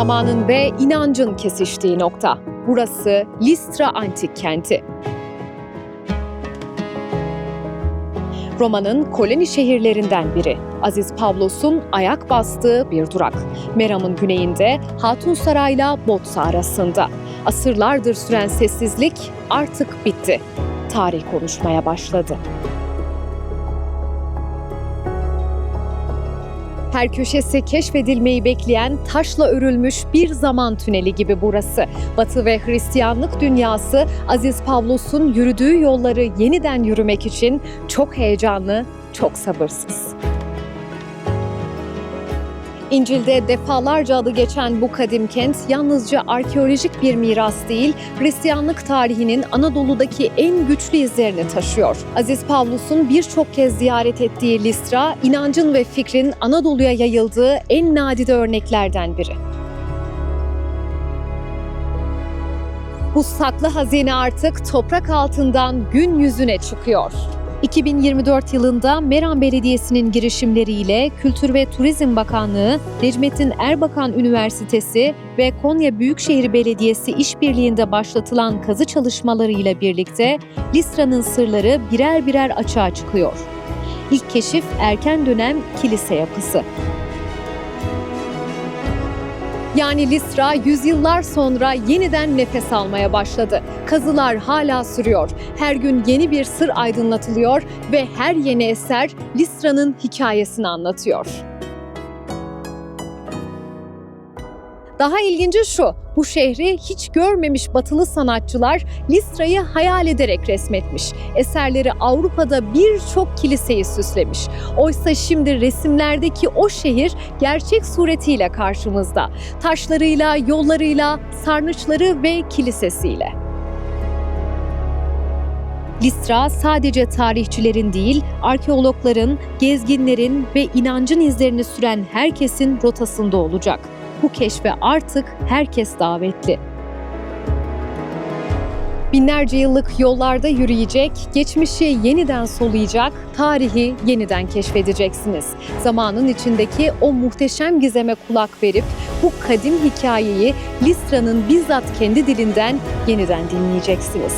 zamanın ve inancın kesiştiği nokta. Burası Listra antik kenti. Roma'nın koloni şehirlerinden biri. Aziz Pavlos'un ayak bastığı bir durak. Meram'ın güneyinde Hatun Saray'la Botsa arasında. Asırlardır süren sessizlik artık bitti. Tarih konuşmaya başladı. Her köşesi keşfedilmeyi bekleyen taşla örülmüş bir zaman tüneli gibi burası. Batı ve Hristiyanlık dünyası Aziz Pavlos'un yürüdüğü yolları yeniden yürümek için çok heyecanlı, çok sabırsız. İncil'de defalarca adı geçen bu kadim kent yalnızca arkeolojik bir miras değil, Hristiyanlık tarihinin Anadolu'daki en güçlü izlerini taşıyor. Aziz Pavlus'un birçok kez ziyaret ettiği Listra, inancın ve fikrin Anadolu'ya yayıldığı en nadide örneklerden biri. Bu saklı hazine artık toprak altından gün yüzüne çıkıyor. 2024 yılında Meram Belediyesi'nin girişimleriyle Kültür ve Turizm Bakanlığı, Necmettin Erbakan Üniversitesi ve Konya Büyükşehir Belediyesi işbirliğinde başlatılan kazı çalışmalarıyla birlikte Listra'nın sırları birer birer açığa çıkıyor. İlk keşif erken dönem kilise yapısı. Yani Listra yüzyıllar sonra yeniden nefes almaya başladı. Kazılar hala sürüyor. Her gün yeni bir sır aydınlatılıyor ve her yeni eser Listra'nın hikayesini anlatıyor. Daha ilginci şu, bu şehri hiç görmemiş batılı sanatçılar Listra'yı hayal ederek resmetmiş. Eserleri Avrupa'da birçok kiliseyi süslemiş. Oysa şimdi resimlerdeki o şehir gerçek suretiyle karşımızda. Taşlarıyla, yollarıyla, sarnıçları ve kilisesiyle. Listra sadece tarihçilerin değil, arkeologların, gezginlerin ve inancın izlerini süren herkesin rotasında olacak. Bu keşfe artık herkes davetli. Binlerce yıllık yollarda yürüyecek, geçmişi yeniden soluyacak, tarihi yeniden keşfedeceksiniz. Zamanın içindeki o muhteşem gizeme kulak verip bu kadim hikayeyi Listra'nın bizzat kendi dilinden yeniden dinleyeceksiniz.